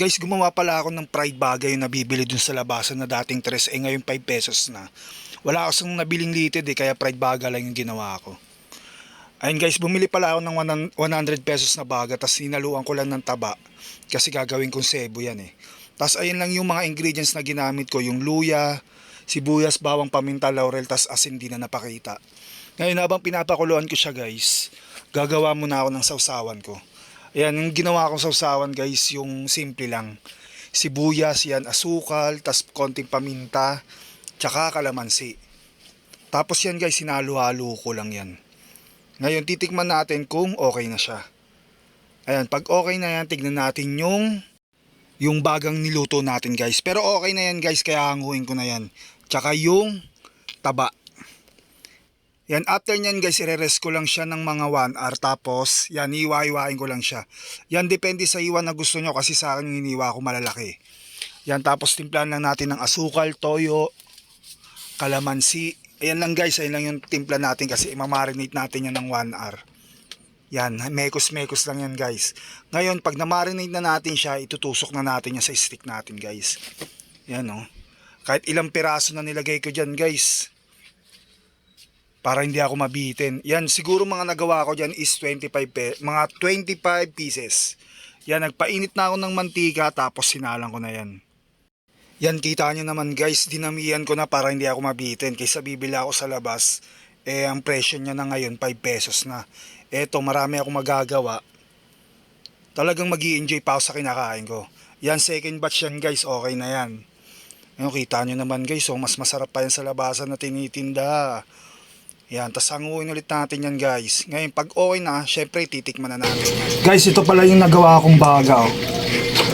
Guys, gumawa pala ako ng pride bagay na nabibili dun sa labasan na dating 3 eh ngayon 5 pesos na. Wala ako sang nabiling litid eh kaya pride baga lang yung ginawa ko. Ayun guys, bumili pala ako ng 100 pesos na baga tapos sinaluan ko lang ng taba kasi gagawin kong sebo yan eh. Tapos ayun lang yung mga ingredients na ginamit ko, yung luya, sibuyas, bawang paminta, laurel, tas asin di na napakita. Ngayon habang pinapakuluan ko siya guys, gagawa muna ako ng sausawan ko. Ayan, yung ginawa kong sausawan guys, yung simple lang. Sibuyas, yan, asukal, tas konting paminta, tsaka kalamansi. Tapos yan guys, sinalo-halo ko lang yan. Ngayon, titikman natin kung okay na siya. Ayan, pag okay na yan, tignan natin yung yung bagang niluto natin guys. Pero okay na yan guys, kaya hanguin ko na yan. Tsaka yung taba. Yan, after nyan guys, ire-rest ko lang siya ng mga 1 hour. Tapos, yan, iwa-iwain ko lang siya. Yan, depende sa iwan na gusto nyo kasi sa akin yung iniwa ko malalaki. Yan, tapos timplahan lang natin ng asukal, toyo, kalamansi. Ayan lang guys, ayan lang yung timpla natin kasi imamarinate natin yan ng 1 hour. Yan, mekos-mekos lang yan guys. Ngayon, pag na-marinate na natin siya, itutusok na natin yan sa stick natin guys. Yan oh. Kahit ilang piraso na nilagay ko dyan guys para hindi ako mabitin. Yan, siguro mga nagawa ko dyan is 25 pe mga 25 pieces. Yan, nagpainit na ako ng mantika tapos sinalang ko na yan. Yan, kita nyo naman guys, dinamihan ko na para hindi ako mabitin. Kaysa bibili ako sa labas, eh ang presyo niya na ngayon 5 pesos na. Eto, marami ako magagawa. Talagang mag enjoy pa ako sa kinakain ko. Yan, second batch yan guys, okay na yan. Ano, kita nyo naman guys, so mas masarap pa yan sa labasan na tinitinda. Yan, tas hanguin ulit natin yan guys. Ngayon, pag okay na, syempre titikman na natin. Guys, ito pala yung nagawa kong baga. Oh.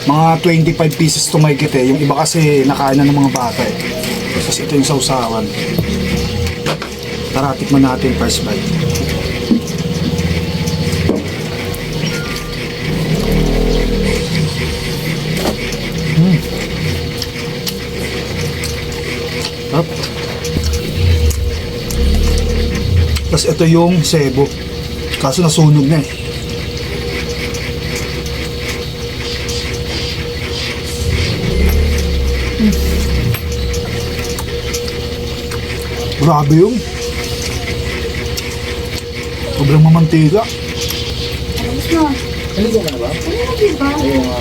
Mga 25 pieces to may eh. Yung iba kasi nakain na ng mga bata eh. Tapos ito yung sausawan. Tara, tikman natin first bite. Tapos ito yung sebo. Kaso nasunog na eh. Grabe yung Sobrang mamantiga. Alis na. Naligo ka na ba? Ano na ba? Ayaw nga